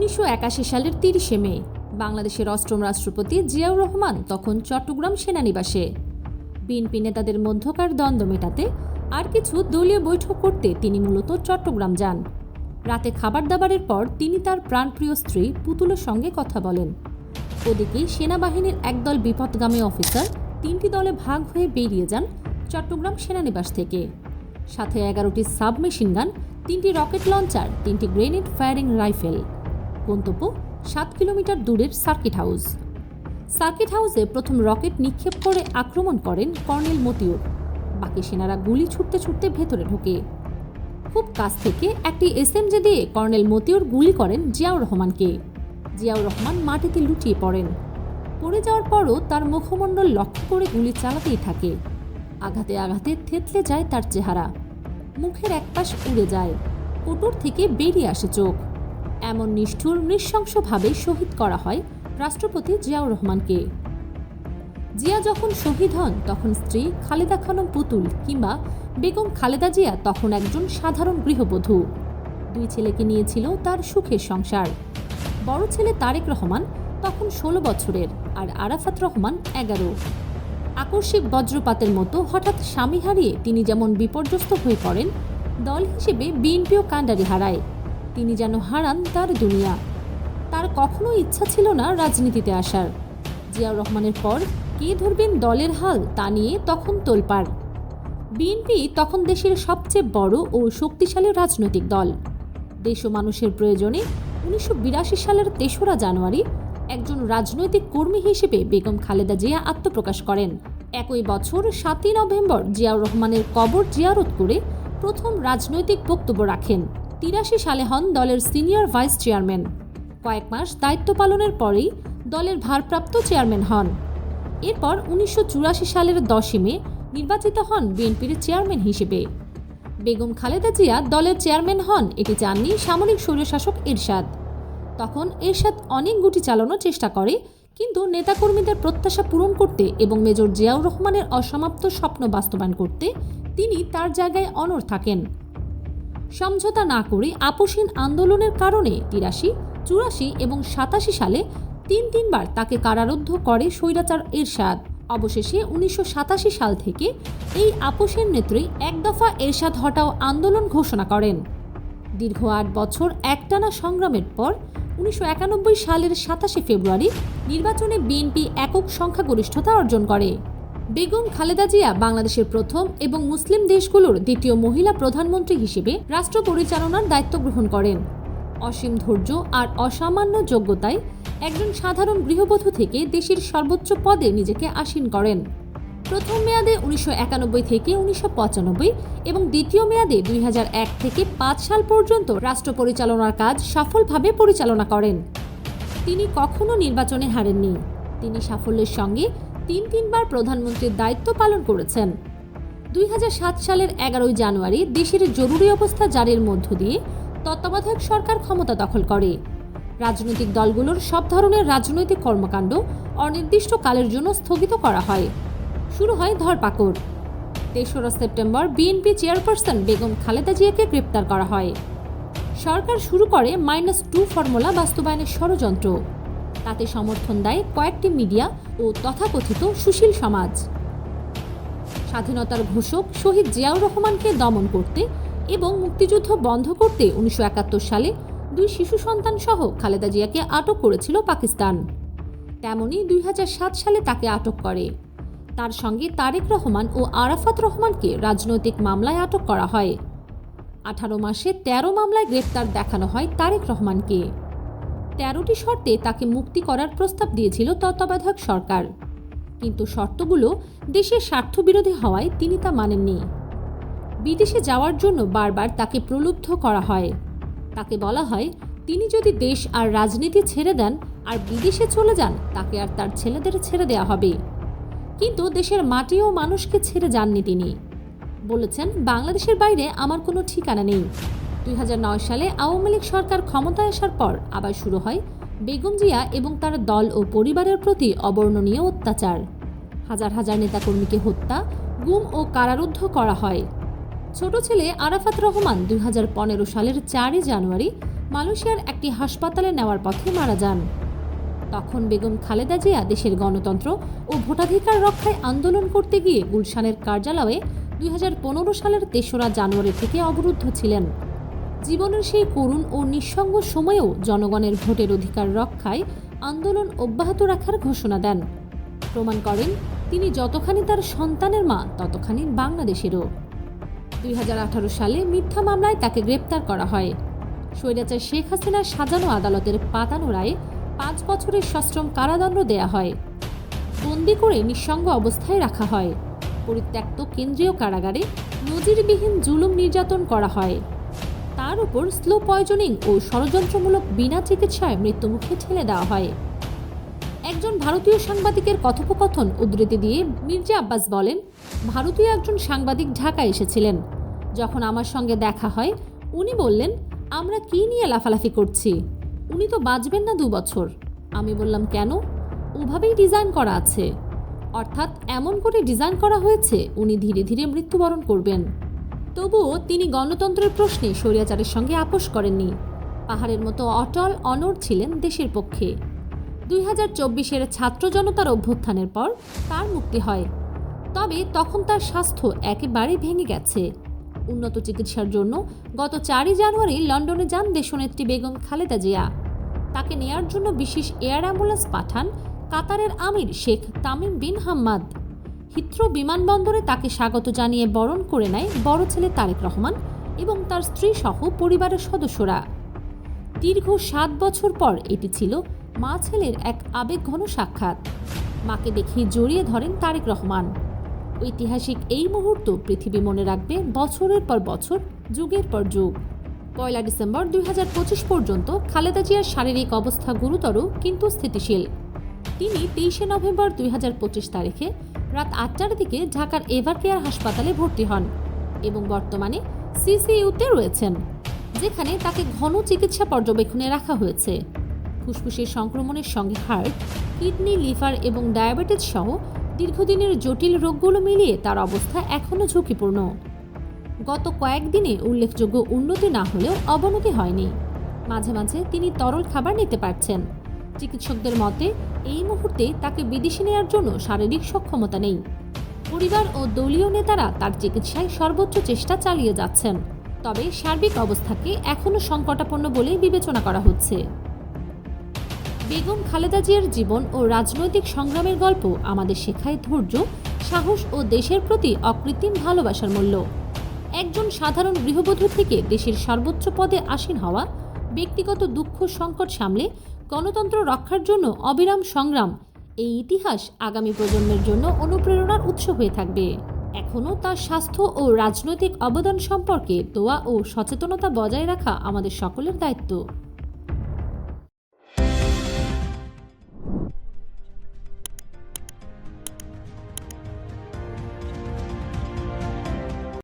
উনিশশো একাশি সালের তিরিশে মে, বাংলাদেশের অষ্টম রাষ্ট্রপতি জিয়াউর রহমান তখন চট্টগ্রাম সেনানিবাসে। বিএনপি নেতাদের মধ্যকার দ্বন্দ্ব মেটাতে আর কিছু দলীয় বৈঠক করতে তিনি মূলত চট্টগ্রাম যান। রাতে খাবার দাবারের পর তিনি তার প্রাণপ্রিয় স্ত্রী পুতুলের সঙ্গে কথা বলেন। ওদিকে সেনাবাহিনীর একদল বিপদগামী অফিসার তিনটি দলে ভাগ হয়ে বেরিয়ে যান চট্টগ্রাম সেনানিবাস থেকে। সাথে এগারোটি সাবমেশিন গান, তিনটি রকেট লঞ্চার, তিনটি গ্রেনেড ফায়ারিং রাইফেল। গন্তব্য সাত কিলোমিটার দূরের সার্কিট হাউস। সার্কিট হাউসে প্রথম রকেট নিক্ষেপ করে আক্রমণ করেন কর্নেল মতিউর। বাকি সেনারা গুলি ছুটতে ছুটতে ভেতরে ঢোকে। খুব কাছ থেকে একটি এস এসএমজে দিয়ে কর্নেল মতিউর গুলি করেন জিয়াউর রহমানকে। জিয়াউর রহমান মাটিতে লুটিয়ে পড়েন। পড়ে যাওয়ার পরও তার মুখমণ্ডল লক্ষ্য করে গুলি চালাতেই থাকে। আঘাতে আঘাতে থেতলে যায় তার চেহারা। মুখের একপাশ উড়ে যায়। কোটর থেকে বেরিয়ে আসে চোখ। এমন নিষ্ঠুর, নৃশংসভাবে শহীদ করা হয় রাষ্ট্রপতি জিয়াউর রহমানকে। জিয়া যখন শহীদ হন, তখন স্ত্রী খালেদা খানম পুতুল কিংবা বেগম খালেদা জিয়া তখন একজন সাধারণ গৃহবধূ। দুই ছেলেকে নিয়েছিল তার সুখের সংসার। বড় ছেলে তারেক রহমান তখন ষোলো বছরের আর আরাফাত রহমান এগারো। আকস্মিক বজ্রপাতের মতো হঠাৎ স্বামী হারিয়ে তিনি যেমন বিপর্যস্ত হয়ে পড়েন, দল হিসেবে বিএনপিও কাণ্ডারি হারায়। তিনি যেন হারান তার দুনিয়া। তার কখনো ইচ্ছা ছিল না রাজনীতিতে আসার। জিয়াউর রহমানের পর কে ধরবেন দলের হাল তা নিয়ে তখন তোলপাড়। বিএনপি তখন দেশের সবচেয়ে বড় ও শক্তিশালী রাজনৈতিক দল। দেশ ও মানুষের প্রয়োজনে উনিশশো বিরাশি সালের তেসরা জানুয়ারি একজন রাজনৈতিক কর্মী হিসেবে বেগম খালেদা জিয়া আত্মপ্রকাশ করেন। একই বছর সাতই নভেম্বর জিয়াউর রহমানের কবর জিয়ারত করে প্রথম রাজনৈতিক বক্তব্য রাখেন। তিরাশি সালে হন দলের সিনিয়র ভাইস চেয়ারম্যান। কয়েক মাস দায়িত্ব পালনের পরেই দলের ভারপ্রাপ্ত চেয়ারম্যান হন। এরপর উনিশশো চুরাশি সালের দশই মে নির্বাচিত হন বিএনপির চেয়ারম্যান হিসেবে। বেগম খালেদা জিয়া দলের চেয়ারম্যান হন, এটি চাননি সামরিক স্বৈরশাসক এরশাদ। তখন এরশাদ অনেক গুটি চালানোর চেষ্টা করে, কিন্তু নেতাকর্মীদের প্রত্যাশা পূরণ করতে এবং মেজর জিয়াউর রহমানের অসমাপ্ত স্বপ্ন বাস্তবায়ন করতে তিনি তার জায়গায় অনড় থাকেন। সমঝোতা না করে আপোষহীন আন্দোলনের কারণে তিরাশি, চুরাশি এবং সাতাশি সালে তিন তিনবার তাকে কারারুদ্ধ করে স্বৈরাচার এরশাদ। অবশেষে উনিশশো সাতাশি সাল থেকে এই আপোষের নেত্রী এক দফা এরশাদ হটাও আন্দোলন ঘোষণা করেন। দীর্ঘ আট বছর একটানা সংগ্রামের পর উনিশশো একানব্বই সালের সাতাশে ফেব্রুয়ারি নির্বাচনে বিএনপি একক সংখ্যাগরিষ্ঠতা অর্জন করে। বেগম খালেদা জিয়া বাংলাদেশের প্রথম এবং মুসলিম দেশগুলোর দ্বিতীয় মহিলা প্রধানমন্ত্রী হিসেবে রাষ্ট্র পরিচালনার দায়িত্ব গ্রহণ করেন। অসীম ধৈর্য আর অসামান্য যোগ্যতায় একজন সাধারণ গৃহবধূ থেকে দেশের সর্বোচ্চ পদে নিজেকে আসীন করেন। প্রথম মেয়াদে উনিশশো একানব্বই থেকে উনিশশো পঁচানব্বই এবং দ্বিতীয় মেয়াদে দুই থেকে পাঁচ সাল পর্যন্ত রাষ্ট্র পরিচালনার কাজ সফলভাবে পরিচালনা করেন। তিনি কখনো নির্বাচনে হারেননি। তিনি সাফল্যের সঙ্গে তিন তিনবার প্রধানমন্ত্রীর দায়িত্ব পালন করেছেন। দুই হাজার সাত সালের এগারোই জানুয়ারি দেশের জরুরি অবস্থা জারির মধ্য দিয়ে তত্ত্বাবধায়ক সরকার ক্ষমতা দখল করে। রাজনৈতিক দলগুলোর সব ধরনের রাজনৈতিক কর্মকাণ্ড অনির্দিষ্ট কালের জন্য স্থগিত করা হয়। শুরু হয় ধরপাকড়। তেসরা September BNP chairperson Begum Khaleda জিয়াকে গ্রেপ্তার করা হয়। সরকার শুরু করে মাইনাস টু ফর্মুলা বাস্তবায়নের ষড়যন্ত্র। তাতে সমর্থন দেয় কয়েকটি মিডিয়া ও তথাকথিত সুশীল সমাজ। স্বাধীনতার ঘোষক শহীদ জিয়াউর রহমানকে দমন করতে এবং মুক্তিযুদ্ধ বন্ধ করতে উনিশশো একাত্তর সালে দুই শিশু সন্তান সহ খালেদা জিয়াকে আটক করেছিল পাকিস্তান। তেমনি দুই হাজার সাত সালে তাকে আটক করে। তার সঙ্গে তারেক রহমান ও আরাফাত রহমানকে রাজনৈতিক মামলায় আটক করা হয়। আঠারো মাসে ১৩ মামলায় গ্রেপ্তার দেখানো হয় তারেক রহমানকে। তেরোটি শর্তে তাকে মুক্তি করার প্রস্তাব দিয়েছিল তত্ত্বাবধায়ক সরকার। কিন্তু শর্তগুলো দেশের স্বার্থবিরোধী হওয়ায় তিনি তা মানেননি। বিদেশে যাওয়ার জন্য বারবার তাকে প্রলুব্ধ করা হয়। তাকে বলা হয়, তিনি যদি দেশ আর রাজনীতি ছেড়ে দেন আর বিদেশে চলে যান, তাকে আর তার ছেলেদের ছেড়ে দেওয়া হবে। কিন্তু দেশের মাটি ও মানুষকে ছেড়ে যাননি তিনি। বলেছেন, বাংলাদেশের বাইরে আমার কোনো ঠিকানা নেই। দুই হাজার নয় সালে আওয়ামী লীগ সরকার ক্ষমতায় আসার পর আবার শুরু হয় বেগম জিয়া এবং তার দল ও পরিবারের প্রতি অবর্ণনীয় অত্যাচার। হাজার হাজার নেতাকর্মীকে হত্যা, গুম ও কারারুদ্ধ করা হয়। ছোট ছেলে আরাফাত রহমান দুই হাজার পনেরো সালের চারই জানুয়ারি মালয়েশিয়ার একটি হাসপাতালে নেওয়ার পথে মারা যান। তখন বেগম খালেদা জিয়া দেশের গণতন্ত্র ও ভোটাধিকার রক্ষায় আন্দোলন করতে গিয়ে গুলশানের কার্যালয়ে দুই হাজার পনেরো সালের তেসরা জানুয়ারি থেকে অবরুদ্ধ ছিলেন। জীবনের সেই করুণ ও নিঃসঙ্গ সময়েও জনগণের ভোটের অধিকার রক্ষায় আন্দোলন অব্যাহত রাখার ঘোষণা দেন। প্রমাণ করেন, তিনি যতখানি তার সন্তানের মা, ততখানি বাংলাদেশেরও। দুই হাজার আঠারো সালে মিথ্যা মামলায় তাকে গ্রেপ্তার করা হয়। স্বৈরাচার শেখ হাসিনার সাজানো আদালতের পাতানো রায়ে পাঁচ বছরের সশ্রম কারাদণ্ড দেয়া হয়। বন্দি করে নিঃসঙ্গ অবস্থায় রাখা হয়। পরিত্যক্ত কেন্দ্রীয় কারাগারে নজিরবিহীন জুলুম নির্যাতন করা হয়। তার উপর স্লো পয়জনিং ও ষড়যন্ত্রমূলক বিনা চিকিৎসায় মৃত্যুমুখে ঠেলে দেওয়া হয়। একজন ভারতীয় সাংবাদিকের কথোপকথন উদ্ধৃতি দিয়ে মির্জা আব্বাস বলেন, ভারতীয় একজন সাংবাদিক ঢাকায় এসেছিলেন। যখন আমার সঙ্গে দেখা হয়, উনি বললেন, আমরা কি নিয়ে লাফালাফি করছি? উনি তো বাঁচবেন না দু বছর আমি বললাম, কেন? ওভাবেই ডিজাইন করা আছে। অর্থাৎ এমন করে ডিজাইন করা হয়েছে, উনি ধীরে ধীরে মৃত্যুবরণ করবেন। তবুও তিনি গণতন্ত্রের প্রশ্নে স্বৈরাচারের সঙ্গে আপোষ করেননি। পাহাড়ের মতো অটল, অনড় ছিলেন দেশের পক্ষে। দুই হাজার চব্বিশের ছাত্র জনতার অভ্যুত্থানের পর তার মুক্তি হয়। তবে তখন তার স্বাস্থ্য একেবারে ভেঙে গেছে। উন্নত চিকিৎসার জন্য গত চারই জানুয়ারি লন্ডনে যান দেশনেত্রী বেগম খালেদা জিয়া। তাকে নেয়ার জন্য বিশেষ এয়ার অ্যাম্বুলেন্স পাঠান কাতারের আমির Sheikh Tamim bin Hamad. Heathrow বিমানবন্দরে তাকে স্বাগত জানিয়ে বরণ করে নেয় বড় ছেলে তারেক রহমান এবং তার স্ত্রী সহ পরিবারের সদস্যরা। দীর্ঘ সাত বছর পর এটি ছিল মা ছেলের এক আবেগঘন সাক্ষাৎ। মাকে দেখে জড়িয়ে ধরেন তারেক রহমান। ঐতিহাসিক এই মুহূর্ত পৃথিবী মনে রাখবে বছরের পর বছর, যুগের পর যুগ। পয়লা ডিসেম্বর দুই হাজার পঁচিশ পর্যন্ত খালেদা জিয়ার শারীরিক অবস্থা গুরুতর, কিন্তু স্থিতিশীল। তিনি তেইশে নভেম্বর দুই হাজার পঁচিশ তারিখে রাত আটটার দিকে ঢাকার এভার কেয়ার হাসপাতালে ভর্তি হন এবং বর্তমানে সিসিইউতে রয়েছেন, যেখানে তাকে ঘন চিকিৎসা পর্যবেক্ষণে রাখা হয়েছে। ফুসফুসের সংক্রমণের সঙ্গে হার্ট, কিডনি, লিভার এবং ডায়াবেটিস সহ দীর্ঘদিনের জটিল রোগগুলো মিলিয়ে তার অবস্থা এখনও ঝুঁকিপূর্ণ। গত কয়েকদিনে উল্লেখযোগ্য উন্নতি না হলেও অবনতি হয়নি। মাঝে মাঝে তিনি তরল খাবার নিতে পারছেন। চিকিৎসকদের মতে, এই মুহূর্তে তাকে বিদেশে নেওয়ার জন্য শারীরিক সক্ষমতা নেই। পরিবার ও দলীয় নেতারা তার চিকিৎসায় সর্বোচ্চ চেষ্টা চালিয়ে যাচ্ছেন। তবে সার্বিক অবস্থাকে এখনও সংকটাপন্ন বলেই বিবেচনা করা হচ্ছে। বেগম খালেদা জিয়ার জীবন ও রাজনৈতিক সংগ্রামের গল্প আমাদের শেখায় ধৈর্য, সাহস ও দেশের প্রতি অকৃত্রিম ভালোবাসার মূল্য। একজন সাধারণ গৃহবধূ থেকে দেশের সর্বোচ্চ পদে আসীন হওয়া, ব্যক্তিগত দুঃখ সংকট সামলে গণতন্ত্র রক্ষার জন্য অবিরাম সংগ্রাম। এই ইতিহাস আগামী প্রজন্মের জন্য অনুপ্রেরণার উৎস হয়ে থাকবে। এখনও তার স্বাস্থ্য ও রাজনৈতিক অবদান সম্পর্কে দোয়া ও সচেতনতা বজায় রাখা আমাদের সকলের দায়িত্ব।